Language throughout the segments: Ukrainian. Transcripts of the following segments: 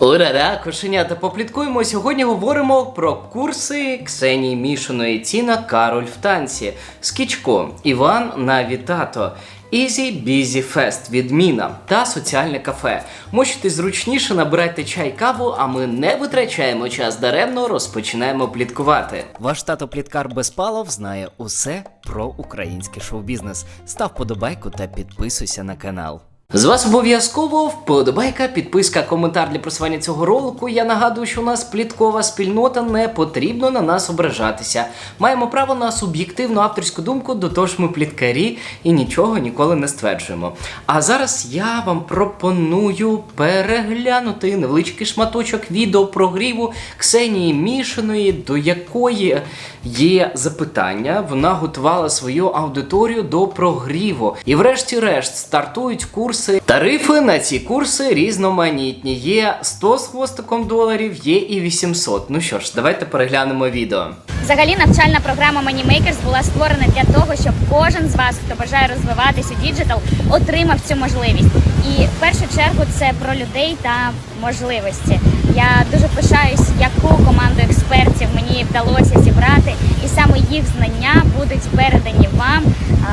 Ура-ра, кошенята, попліткуємо. Сьогодні говоримо про курси Ксенії Мішиної Тіна Кароль в танці, Скічко, Іван Навітато, Easy Busy Fest від Міна та соціальне кафе. Можете зручніше набирайте чай каву, а ми не витрачаємо час даремно, розпочинаємо пліткувати. Ваш тато Пліткар Безпалов знає усе про український шоу-бізнес. Став подобайку та підписуйся на канал. З вас обов'язково вподобайка, підписка, коментар для просування цього ролику. Я нагадую, що у нас пліткова спільнота, не потрібно на нас ображатися. Маємо право на суб'єктивну авторську думку, до того ж ми пліткарі і нічого ніколи не стверджуємо. А зараз я вам пропоную переглянути невеличкий шматочок відео прогріву Ксенії Мішиної, до якої є запитання. Вона готувала свою аудиторію до прогріву. І врешті-решт стартують курси. Тарифи на ці курси різноманітні. Є 100 з хвостиком доларів, є і 800. Ну що ж, давайте переглянемо відео. Взагалі, навчальна програма Moneymakers була створена для того, щоб кожен з вас, хто бажає розвиватись у діджитал, отримав цю можливість. І в першу чергу це про людей та можливості. Я дуже пишаюсь, яку команду експертів мені вдалося зібрати, і саме їх знання будуть передані вам,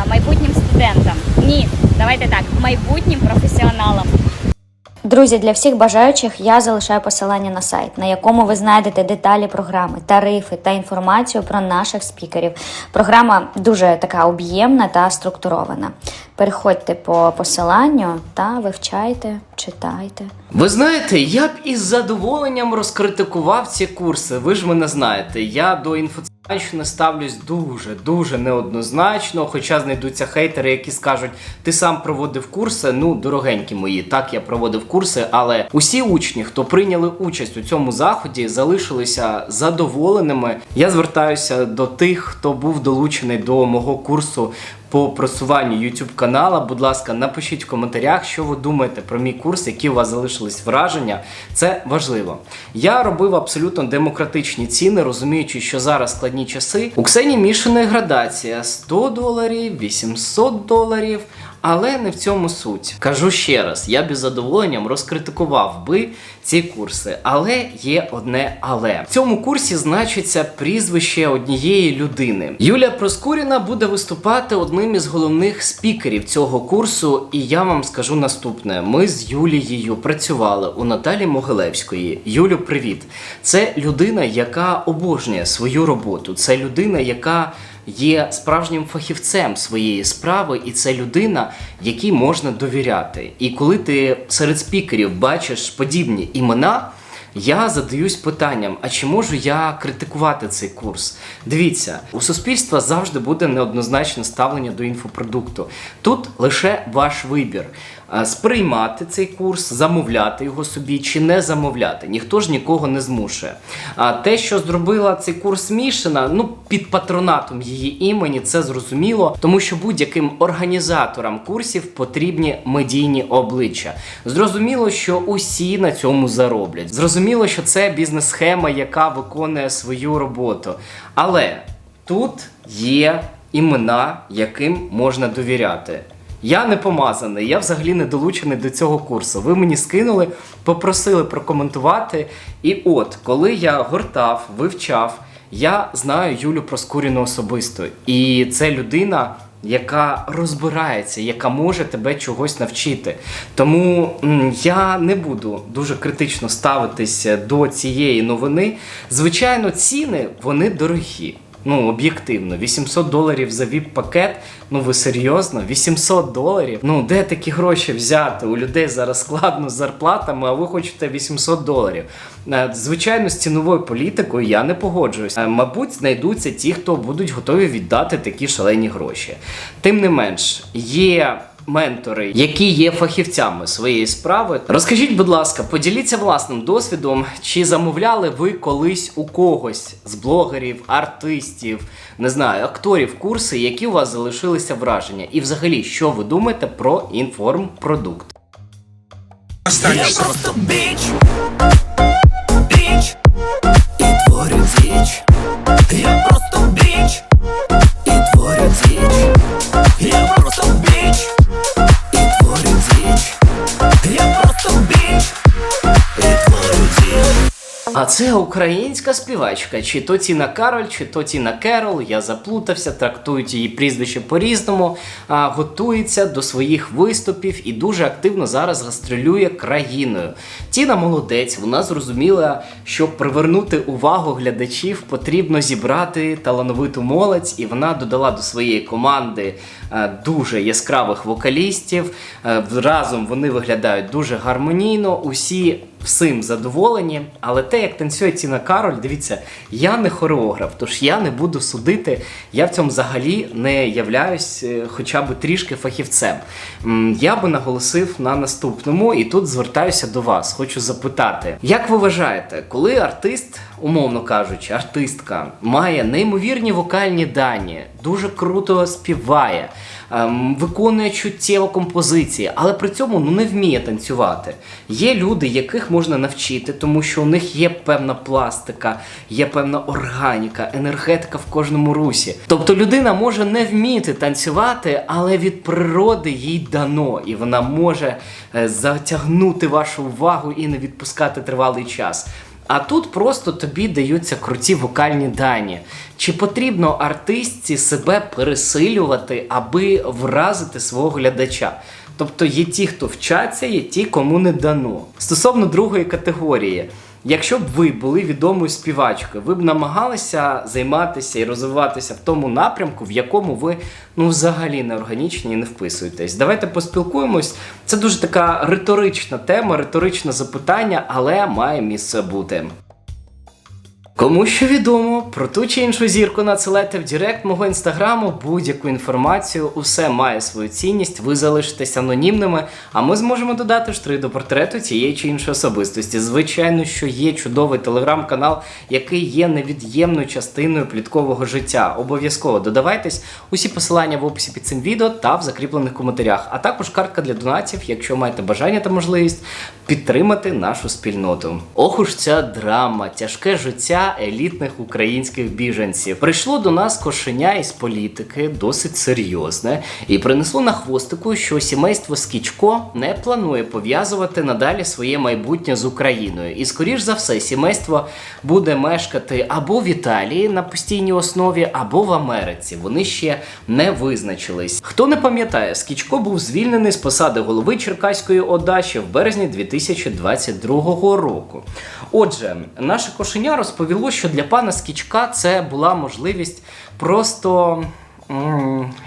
майбутнім студентам. Ні, давайте так, майбутнім професіоналам. Друзі, для всіх бажаючих я залишаю посилання на сайт, на якому ви знайдете деталі програми, тарифи та інформацію про наших спікерів. Програма дуже така об'ємна та структурована. Переходьте по посиланню та вивчайте, читайте. Ви знаєте, я б із задоволенням розкритикував ці курси. Ви ж мене знаєте. Я до інфоційщини ставлюсь дуже, дуже неоднозначно. Хоча знайдуться хейтери, які скажуть, ти сам проводив курси. Ну, дорогенькі мої, так я проводив курси, але усі учні, хто прийняли участь у цьому заході, залишилися задоволеними. Я звертаюся до тих, хто був долучений до мого курсу по просуванню YouTube канала. Будь ласка, напишіть в коментарях, що ви думаєте про мій курс, які у вас залишились враження. Це важливо. Я робив абсолютно демократичні ціни, розуміючи, що зараз складні часи. У Ксені Мішиної градація 100 доларів, 800 доларів. Але не в цьому суть. Кажу ще раз, я б із задоволенням розкритикував би ці курси. Але є одне але. В цьому курсі значиться прізвище однієї людини. Юлія Проскуріна буде виступати одним із головних спікерів цього курсу. І я вам скажу наступне: ми з Юлією працювали у Наталі Могилевської. Юлю, привіт! Це людина, яка обожнює свою роботу. Це людина, яка є справжнім фахівцем своєї справи, і це людина, якій можна довіряти. І коли ти серед спікерів бачиш подібні імена. Я задаюсь питанням: а чи можу я критикувати цей курс? Дивіться, у суспільства завжди буде неоднозначне ставлення до інфопродукту. Тут лише ваш вибір. А, Сприймати цей курс, замовляти його собі чи не замовляти. Ніхто ж нікого не змушує. А те, що зробила цей курс Мішина, ну під патронатом її імені, це зрозуміло, тому що будь-яким організаторам курсів потрібні медійні обличчя. Зрозуміло, що усі на цьому зароблять. Зрозуміло, що це бізнес-схема, яка виконує свою роботу. Але тут є імена, яким можна довіряти. Я не помазаний, я взагалі не долучений до цього курсу. Ви мені скинули, попросили прокоментувати. І от, коли я гортав, вивчав, я знаю Юлю Проскуріну особисто. І це людина, яка розбирається, яка може тебе чогось навчити. Тому я не буду дуже критично ставитися до цієї новини. Звичайно, ціни вони дорогі. Ну, об'єктивно, 800 доларів за віп-пакет. Ну ви серйозно? 800 доларів? Ну де такі гроші взяти? У людей зараз складно з зарплатами, а ви хочете 800 доларів. Е, Звичайно, з ціновою політикою я не погоджуюсь. Е, Мабуть, знайдуться ті, хто будуть готові віддати такі шалені гроші. Тим не менш, є. Ментори, які є фахівцями своєї справи, розкажіть, будь ласка, поділіться власним досвідом, чи замовляли ви колись у когось з блогерів, артистів, не знаю, акторів курси, які у вас залишилися враження, і взагалі, що ви думаєте про інформпродукт? Я просто біч, біч, і творю діч. Я А це українська співачка, чи то Тіна Кароль, чи то Тіна Керол. Я заплутався, трактують її прізвище по-різному. Готується до своїх виступів і дуже активно зараз гастролює країною. Тіна молодець, вона зрозуміла, щоб привернути увагу глядачів, потрібно зібрати талановиту молодь, і вона додала до своєї команди дуже яскравих вокалістів. Е, Разом вони виглядають дуже гармонійно. Усі всім задоволені, але те, як танцює Тіна Кароль, дивіться, я не хореограф, тож я не буду судити. Я в цьому взагалі не являюсь е, хоча б трішки фахівцем. Я би наголосив на наступному, і тут звертаюся до вас. Хочу запитати, як ви вважаєте, коли артист, умовно кажучи, артистка має неймовірні вокальні дані, дуже круто співає, виконує чуттєво композиції, але при цьому ну, не вміє танцювати. Є люди, яких можна навчити, тому що у них є певна пластика, є певна органіка, енергетика в кожному русі. Тобто людина може не вміти танцювати, але від природи їй дано, і вона може е, затягнути вашу увагу і не відпускати тривалий час. А тут просто тобі даються круті вокальні дані. Чи потрібно артистці себе пересилювати, аби вразити свого глядача? Тобто є ті, хто вчаться, є ті, кому не дано. Стосовно другої категорії, якщо б ви були відомою співачкою, ви б намагалися займатися і розвиватися в тому напрямку, в якому ви ну взагалі не органічні і не вписуєтесь. Давайте поспілкуємось. Це дуже така риторична тема, риторичне запитання, але має місце бути. Кому що відомо про ту чи іншу зірку надсилайте в Директ мого інстаграму будь-яку інформацію, усе має свою цінність, ви залишитесь анонімними, а ми зможемо додати штрих до портрету цієї чи іншої особистості. Звичайно, що є чудовий телеграм-канал, який є невід'ємною частиною пліткового життя. Обов'язково додавайтесь. Усі посилання в описі під цим відео та в закріплених коментарях, а також картка для донатів, якщо маєте бажання та можливість підтримати нашу спільноту. Ох уж ця драма, тяжке життя елітних українських біженців. Прийшло до нас кошеня із політики, досить серйозне, і принесло на хвостику, що сімейство Скічко не планує пов'язувати надалі своє майбутнє з Україною. І скоріш за все, сімейство буде мешкати або в Італії на постійній основі, або в Америці. Вони ще не визначились. Хто не пам'ятає, Скічко був звільнений з посади голови Черкаської ОДА ще в березні 2022 року. Отже, наше кошеня розповіло, що для пана Скічка це була можливість просто.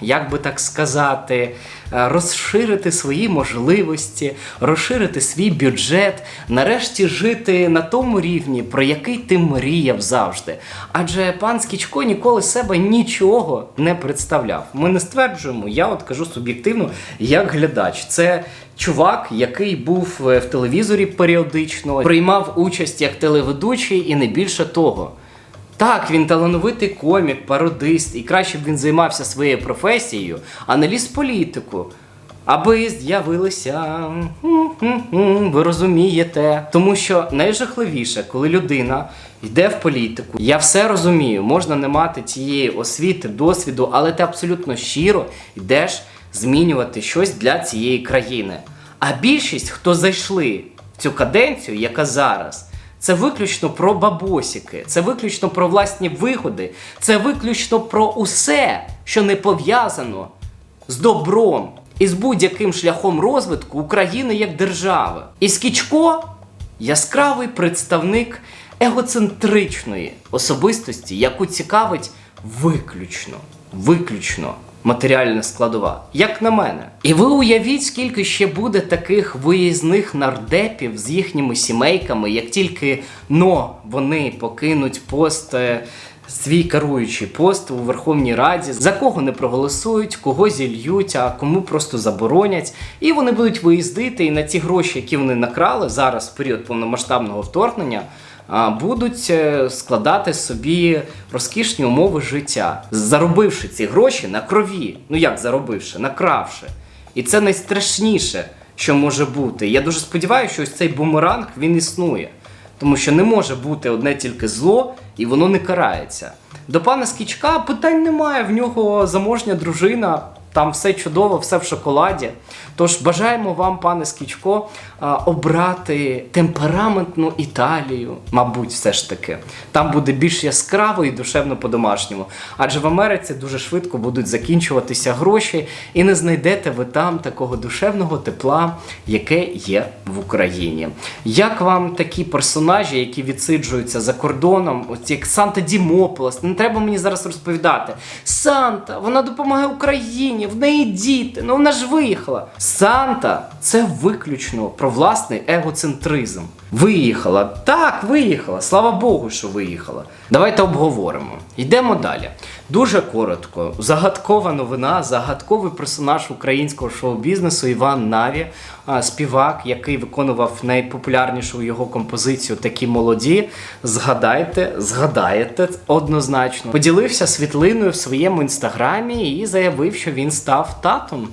Як би так сказати, е, розширити свої можливості, розширити свій бюджет, нарешті жити на тому рівні, про який ти мріяв завжди. Адже пан Скічко ніколи себе нічого не представляв. Ми не стверджуємо, я от кажу суб'єктивно, як глядач. Це чувак, який був е, в телевізорі періодично, приймав участь як телеведучий і не більше того. Так, він талановитий комік, пародист, і краще б він займався своєю професією, а не ліз політику. Аби з'явилися, ви розумієте. Тому що найжахливіше, коли людина йде в політику, я все розумію, можна не мати цієї освіти, досвіду, але ти абсолютно щиро йдеш змінювати щось для цієї країни. А більшість, хто зайшли в цю каденцію, яка зараз. Це виключно про бабосіки, це виключно про власні вигоди, це виключно про усе, що не пов'язано з добром і з будь-яким шляхом розвитку України як держави. І Скічко яскравий представник егоцентричної особистості, яку цікавить виключно, виключно матеріальна складова, як на мене. І ви уявіть, скільки ще буде таких виїзних нардепів з їхніми сімейками, як тільки но вони покинуть пост. е, Свій керуючий пост у Верховній Раді, за кого не проголосують, кого зільють, а кому просто заборонять. І вони будуть виїздити, і на ці гроші, які вони накрали зараз в період повномасштабного вторгнення, будуть е, складати собі розкішні умови життя, заробивши ці гроші на крові. Ну як заробивши, накравши. І це найстрашніше, що може бути. Я дуже сподіваюся, що ось цей бумеранг він існує. Тому що не може бути одне тільки зло, і воно не карається. До пана Скічка питань немає, в нього заможня дружина, Там все чудово, все в шоколаді. Тож бажаємо вам, пане Скічко, обрати темпераментну Італію, мабуть, все ж таки. Там буде більш яскраво і душевно по-домашньому. Адже в Америці дуже швидко будуть закінчуватися гроші, і не знайдете ви там такого душевного тепла, яке є в Україні. Як вам такі персонажі, які відсиджуються за кордоном, ось як Санта Дімополос? Не треба мені зараз розповідати. Санта, вона допомагає Україні, в неї діти, ну вона ж виїхала. Санта це виключно про власний егоцентризм. Виїхала, так, виїхала. Слава Богу, що виїхала. Давайте обговоримо. Йдемо далі. Дуже коротко. Загадкова новина, загадковий персонаж українського шоу-бізнесу Іван Наві, співак, який виконував найпопулярнішу його композицію Такі молоді. Згадайте, згадаєте однозначно. Поділився світлиною в своєму інстаграмі і заявив, що він став татом.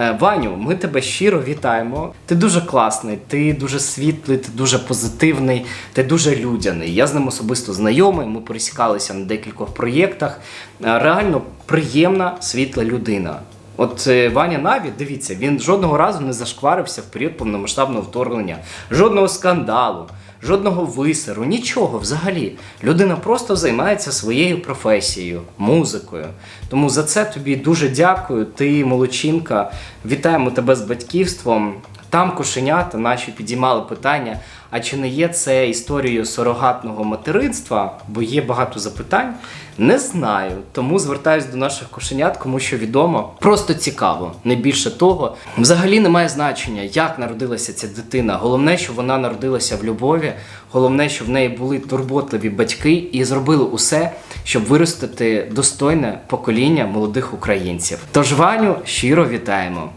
Е, Ваню, ми тебе щиро вітаємо. Ти дуже класний, ти дуже світлий, ти дуже позитивний, ти дуже людяний. Я з ним особисто знайомий. Ми пересікалися на декількох проєктах. Е, Реально приємна, світла людина. От е, Ваня Наві, дивіться, він жодного разу не зашкварився в період повномасштабного вторгнення, жодного скандалу, жодного висеру, нічого взагалі. Людина просто займається своєю професією, музикою. Тому за це тобі дуже дякую. Ти молодчинка. Вітаємо тебе з батьківством. Там кошенята наші підіймали питання. А чи не є це історією сурогатного материнства? Бо є багато запитань. Не знаю. Тому звертаюсь до наших кошенят, кому що відомо. Просто цікаво, не більше того. Взагалі немає значення, як народилася ця дитина. Головне, що вона народилася в любові. Головне, що в неї були турботливі батьки і зробили усе, щоб виростити достойне покоління молодих українців. Тож Ваню щиро вітаємо.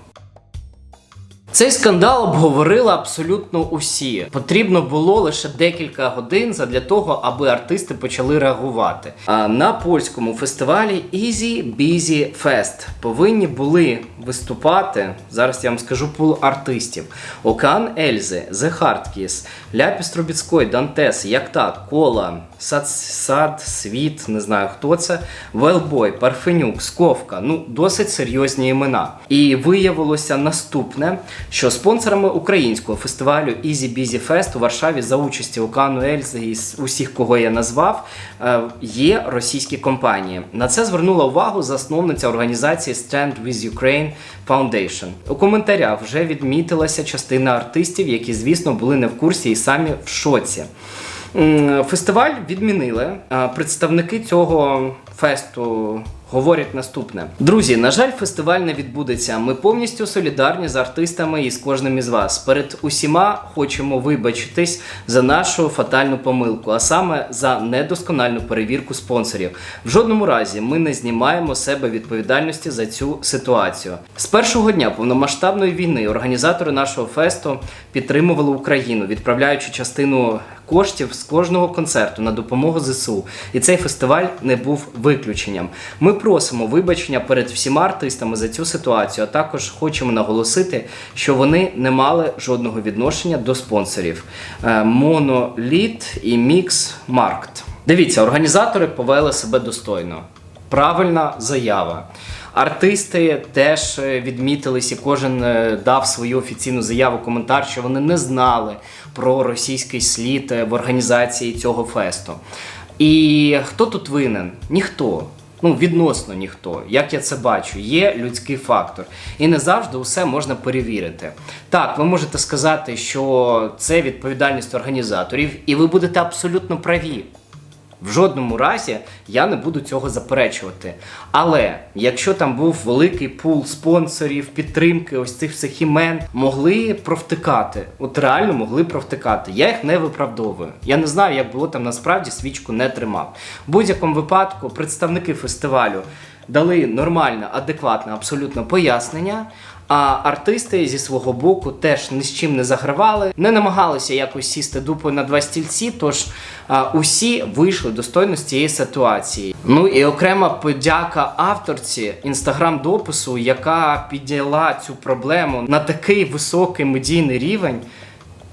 Цей скандал обговорили абсолютно усі. Потрібно було лише декілька годин задля того, аби артисти почали реагувати. А на польському фестивалі Easy Busy Fest повинні були виступати. Зараз я вам скажу пул артистів: Океан Ельзи, The Hardkiss, Ляпіс Трубіцької, Дантес, Яктак, Кола, Сад, Сад, Світ, не знаю хто це, Велбой, Парфенюк, Сковка. Ну, досить серйозні імена. І виявилося наступне, що спонсорами українського фестивалю Easy Busy Fest у Варшаві за участі Океану Ельзи і усіх, кого я назвав, е, є російські компанії. На це звернула увагу засновниця організації Stand with Ukraine Foundation. У коментарях вже відмітилася частина артистів, які, звісно, були не в курсі і самі в шоці. Фестиваль відмінили. Представники цього фесту говорять наступне: друзі, на жаль, фестиваль не відбудеться. Ми повністю солідарні з артистами і з кожним із вас. Перед усіма хочемо вибачитись за нашу фатальну помилку, а саме за недоскональну перевірку спонсорів. В жодному разі ми не знімаємо себе відповідальності за цю ситуацію. З першого дня повномасштабної війни організатори нашого фесту підтримували Україну, відправляючи частину коштів з кожного концерту на допомогу ЗСУ. І цей фестиваль не був виключенням. Ми просимо вибачення перед всіма артистами за цю ситуацію, а також хочемо наголосити, що вони не мали жодного відношення до спонсорів Е, Моноліт і Мікс Маркт. Дивіться, організатори повели себе достойно. Правильна заява. Артисти теж е, відмітились, і кожен е, дав свою офіційну заяву, коментар, що вони не знали про російський слід е, в організації цього фесту. І хто тут винен? Ніхто. Ну, відносно ніхто. Як я це бачу, є людський фактор. І не завжди усе можна перевірити. Так, ви можете сказати, що це відповідальність організаторів, і ви будете абсолютно праві. В жодному разі я не буду цього заперечувати. Але якщо там був великий пул спонсорів, підтримки, ось цих всіх імен, могли провтикати. От реально могли провтикати. Я їх не виправдовую. Я не знаю, як було там насправді свічку не тримав. В будь-якому випадку представники фестивалю дали нормальне, адекватне, абсолютно пояснення. А артисти зі свого боку теж ні з чим не загравали, не намагалися якось сісти дупою на два стільці. Тож а, усі вийшли достойно з цієї ситуації. Ну і окрема подяка авторці інстаграм-допису, яка підняла цю проблему на такий високий медійний рівень.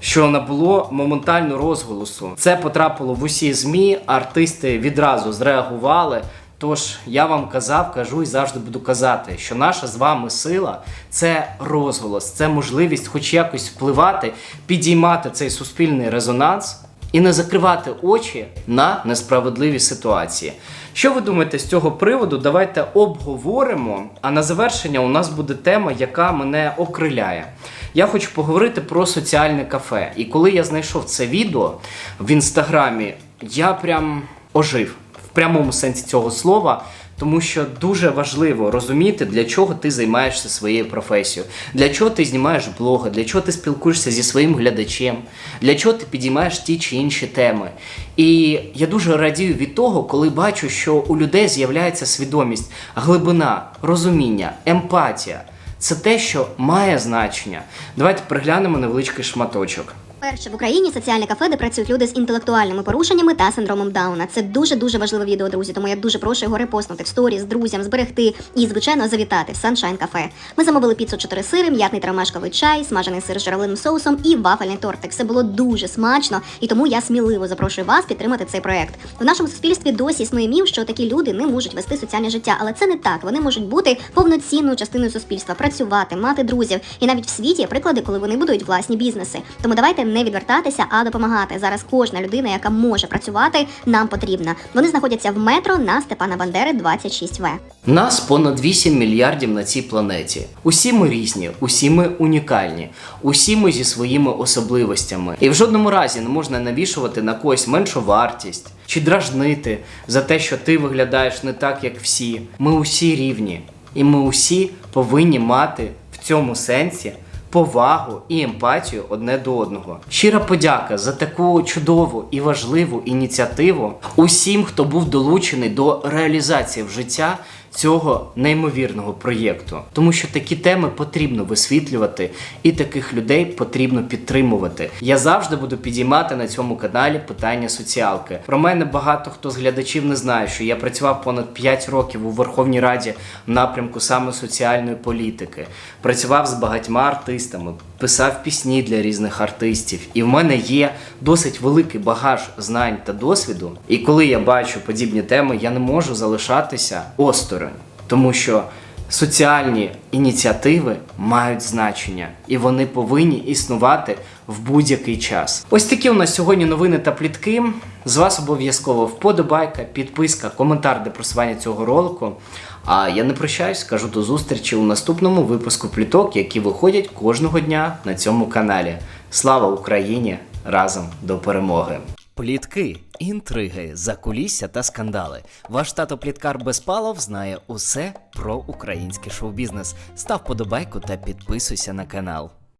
Що набуло моментально розголосу. Це потрапило в усі змі. Артисти відразу зреагували. Тож я вам казав, кажу і завжди буду казати, що наша з вами сила це розголос, це можливість хоч якось впливати, підіймати цей суспільний резонанс і не закривати очі на несправедливі ситуації. Що ви думаєте з цього приводу? Давайте обговоримо. А на завершення у нас буде тема, яка мене окриляє. Я хочу поговорити про соціальне кафе. І коли я знайшов це відео в інстаграмі, я прям ожив прямому сенсі цього слова. Тому що дуже важливо розуміти, для чого ти займаєшся своєю професією, для чого ти знімаєш блоги, для чого ти спілкуєшся зі своїм глядачем, для чого ти підіймаєш ті чи інші теми. І я дуже радію від того, коли бачу, що у людей з'являється свідомість, глибина, розуміння, емпатія. Це те, що має значення. Давайте приглянемо невеличкий шматочок. Перше в Україні соціальне кафе, де працюють люди з інтелектуальними порушеннями та синдромом Дауна. Це дуже дуже важливе відео, друзі. Тому я дуже прошу його репостнути в сторіс, друзям, зберегти і, звичайно, завітати в Sunshine Cafe. Ми замовили піцу 4 сири, м'ятний трамашковий чай, смажений сир з журавлиним соусом і вафельний тортик. Все було дуже смачно, і тому я сміливо запрошую вас підтримати цей проект. В нашому суспільстві досі існує міф, що такі люди не можуть вести соціальне життя, але це не так. Вони можуть бути повноцінною частиною суспільства, працювати, мати друзів. І навіть в світі є приклади, коли вони будують власні бізнеси. Тому давайте не відвертатися, а допомагати. Зараз кожна людина, яка може працювати, нам потрібна. Вони знаходяться в метро на Степана Бандери 26В. Нас понад 8 мільярдів на цій планеті. Усі ми різні, усі ми унікальні, усі ми зі своїми особливостями. І в жодному разі не можна навішувати на когось меншу вартість чи дражнити за те, що ти виглядаєш не так, як всі. Ми усі рівні, і ми усі повинні мати в цьому сенсі. Повагу і емпатію одне до одного. Щира подяка за таку чудову і важливу ініціативу усім, хто був долучений до реалізації в життя цього неймовірного проєкту. Тому що такі теми потрібно висвітлювати, і таких людей потрібно підтримувати. Я завжди буду підіймати на цьому каналі питання соціалки. Про мене багато хто з глядачів не знає, що я працював понад 5 років у Верховній Раді в напрямку саме соціальної політики. Працював з багатьма артистами, писав пісні для різних артистів. І в мене є досить великий багаж знань та досвіду. І коли я бачу подібні теми, я не можу залишатися осторонь, тому що соціальні ініціативи мають значення, і вони повинні існувати в будь-який час. Ось такі у нас сьогодні новини та плітки. З вас обов'язково вподобайка, підписка, коментар для просування цього ролику. А я не прощаюсь, кажу до зустрічі у наступному випуску пліток, які виходять кожного дня на цьому каналі. Слава Україні! Разом до перемоги! Плітки, інтриги, закулісся та скандали. Ваш тато Пліткар Безпалов знає усе про український шоу-бізнес. Став подобайку та підписуйся на канал.